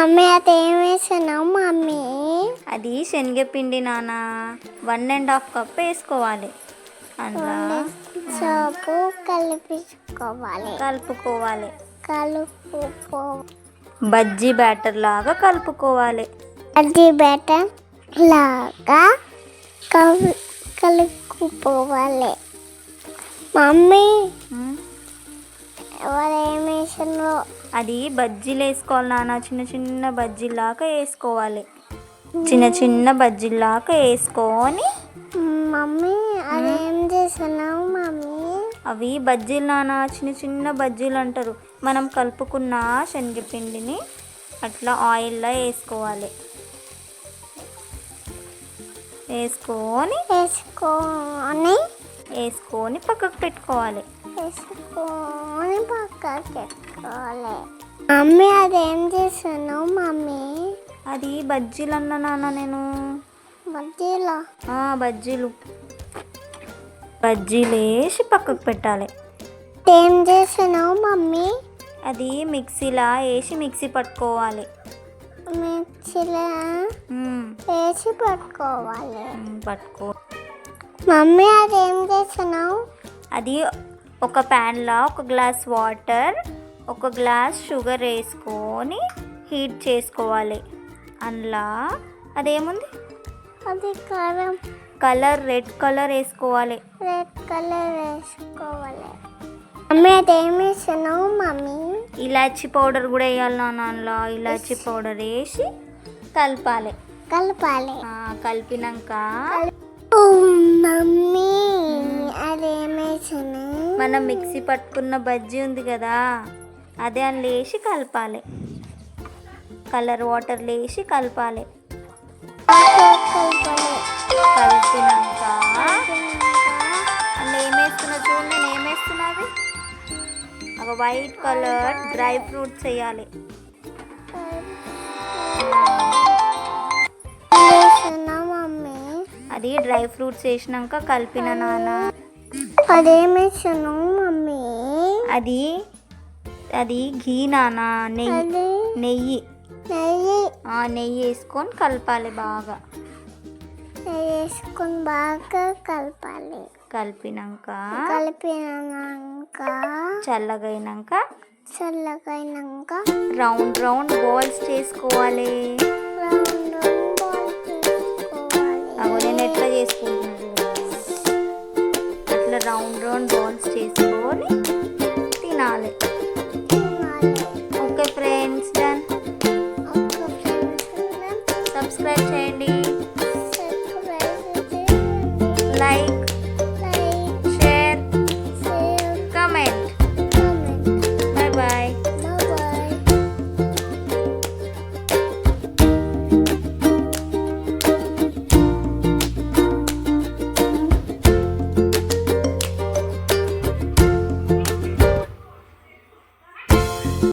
Mummy అది ఏం వేసినావు మమ్మీ? అది శనగపిండి నాన్న వన్ అండ్ హాఫ్ కప్ వేసుకోవాలి. అందులో సోపు కలిపించుకోవాలి కలుపుకోవాలి. కలుపుకో బజ్జీ బ్యాటర్ లాగా కలుపుకోవాలి. అది బెటర్ లాగా కలు కలుపుకోవాలి. మమ్మీ ఉమ్. వేసినారో అది బజ్జీలు వేసుకోవాలి నాన్న. చిన్న చిన్న బజ్జీలాగా వేసుకోవాలి. చిన్న చిన్న బజ్జీలాగా వేసుకొని మమ్మీ అది ఏం చేసినావు మమ్మీ? అవి బజ్జీలు నాన్న చిన్న చిన్న బజ్జీలు అంటారు. మనం కలుపుకున్న శనగపిండిని అట్లా ఆయిల్లో వేసుకోవాలి. వేసుకొని వేసుకొని వేసుకొని పక్కకు పెట్టుకోవాలి. వేసుకొని పక్కకి పెట్టుకోవాలి మమ్మీ అది ఏం చేస్తున్నావు మమ్మీ? అది బజ్జీలు అన్నా నాన్న నేను. ఆ, బజ్జీలు. బజ్జీలు వేసి పక్కకు పెట్టాలి. ఏం చేస్తున్నావు మమ్మీ? అది మిక్సీలా వేసి మిక్సీ పట్టుకోవాలి. మిక్సీలో. వేసి పట్టుకోవాలి. పట్టుకో. మమ్మీ అది ఏం చేస్తున్నావు? అది ఒక ప్యాన్లో ఒక గ్లాస్ వాటర్ ఒక గ్లాస్ షుగర్ వేసుకొని హీట్ చేసుకోవాలి. అందులో అదేముంది? అది కారం. కలర్ రెడ్ కలర్ వేసుకోవాలి. రెడ్ కలర్ వేసుకోవాలి. మమ్మీ అది ఏం వేస్తున్నావు మమ్మీ? ఇలాచి పౌడర్ కూడా వేయాలి నాన్న అందులో. ఇలాచి పౌడర్ వేసి కలపాలి. కలపాలి. కలిపినాక మనం మిక్సీ పట్టుకున్న బజ్జీ ఉంది కదా అదే అందులో వేసి కలపాలి. కలర్ వాటర్ వేసి కలపాలి. కలిపినాక అందులో ఏమేస్తున్నా చూడు నేను ఒక వైట్ కలర్ డ్రై ఫ్రూట్స్ వేయాలి అది డ్రై ఫ్రూట్స్ వేసినాక కలిపిన నాన్న. అదేం వేసాను మమ్మీ. అది అది ఘీ నాన్న నెయ్యి. నెయ్యి. నెయ్యి. ఆ నెయ్యి వేసుకొని కలపాలి బాగా. నెయ్యి వేసుకొని బాగా కలపాలి. కలిపినాక కలిపినాక చల్లగైనాక చల్లగైనాక రౌండ్ రౌండ్ బాల్స్ చేసుకోవాలి. రౌండ్ బాల్స్ చేసుకొని తినాలి. ఓకే ఫ్రెండ్స్ డన్ సబ్స్క్రైబ్ చేయండి. లైక్